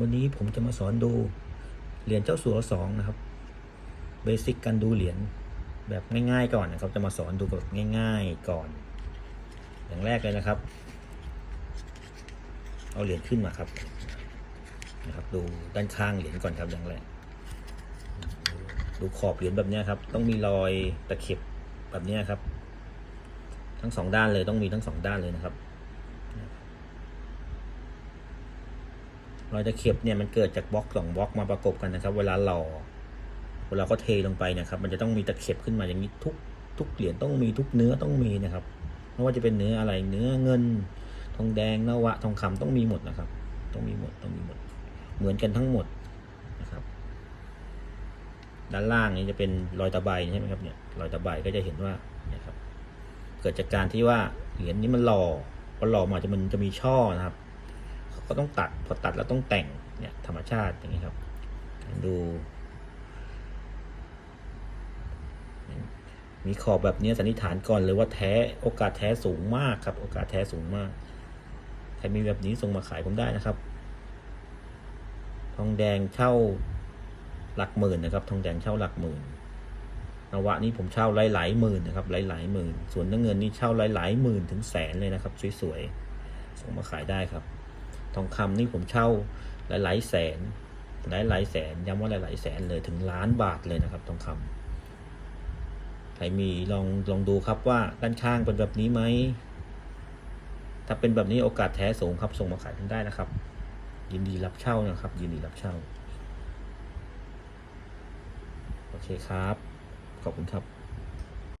วันนี้ผมจะมาสอนดูเหรียญเจ้าสัวสองนะครับเบสิกการดูเหรียญแบบง่ายๆก่อนนะครับ จะมาสอนดูแบบง่าย ๆก่อน อย่างแรกเลยนะครับ เอาเหรียญขึ้นมาครับนะครับ ดูด้านข้างเหรียญก่อนครับอย่างแรกดูขอบเหรียญแบบนี้ครับ ต้องมีรอยตะเข็บแบบนี้ครับ ทั้งสองด้านเลยต้องมีทั้งสองด้านเลยนะครับ รอยตะเข็บเนี่ยมันเกิดจากบล็อกสองบล็อกมาประกบกันนะครับ เวลาหล่อเวลาก็เทลงไปนะครับ มันจะต้องมีตะเข็บขึ้นมาอย่างนี้ทุกทุกเหรียญต้องมีทุกเนื้อต้องมีนะครับไม่ว่าจะเป็นเนื้ออะไรเนื้อเงิน ทองแดงนวะ ทองคำต้องมีหมดนะครับ ต้องมีหมดต้องมีหมด เหมือนกันทั้งหมดนะครับ ด้านล่างนี้จะเป็นรอยตะไบใช่ไหมครับเนี่ยรอยตะไบก็จะเห็นว่าเนี่ยครับ เกิดจากการที่ว่าเหรียญนี้มันหล่อพอหล่อมาจะมันจะมีช่อนะครับ ก็ต้องตัด พอตัดแล้วต้องแต่งเนี่ยธรรมชาติอย่างนี้ครับ ดู มีขอบแบบนี้สันนิษฐานก่อนเลยว่าแท้โอกาสแท้สูงมากครับ โอกาสแท้สูงมากใครมีแบบนี้ส่งมาขายผมได้นะครับ ทองแดงเช่าหลักหมื่นนะครับ ทองแดงเช่าหลักหมื่นนวะนี่ผมเช่าหลายหลายๆหมื่นนะครับ หลายหลายๆหมื่น ส่วนน้ำเงินนี่เช่าหลายหลายๆหมื่นถึงแสนเลยนะครับ สวยๆส่งมาขายได้ครับ ทองคำนี่ผมเช่าหลายๆแสน หลายๆแสนย้ำว่าหลายๆแสนเลยถึงล้านบาทเลยนะครับทองคำใครมีลองลองดูครับว่าด้านข้างเป็นแบบนี้ไหมถ้าเป็นแบบนี้โอกาสแท้สูงครับส่งมาขายกันได้นะครับ ยินดีรับเช่านะครับ ยินดีรับเช่า โอเคครับ ขอบคุณครับ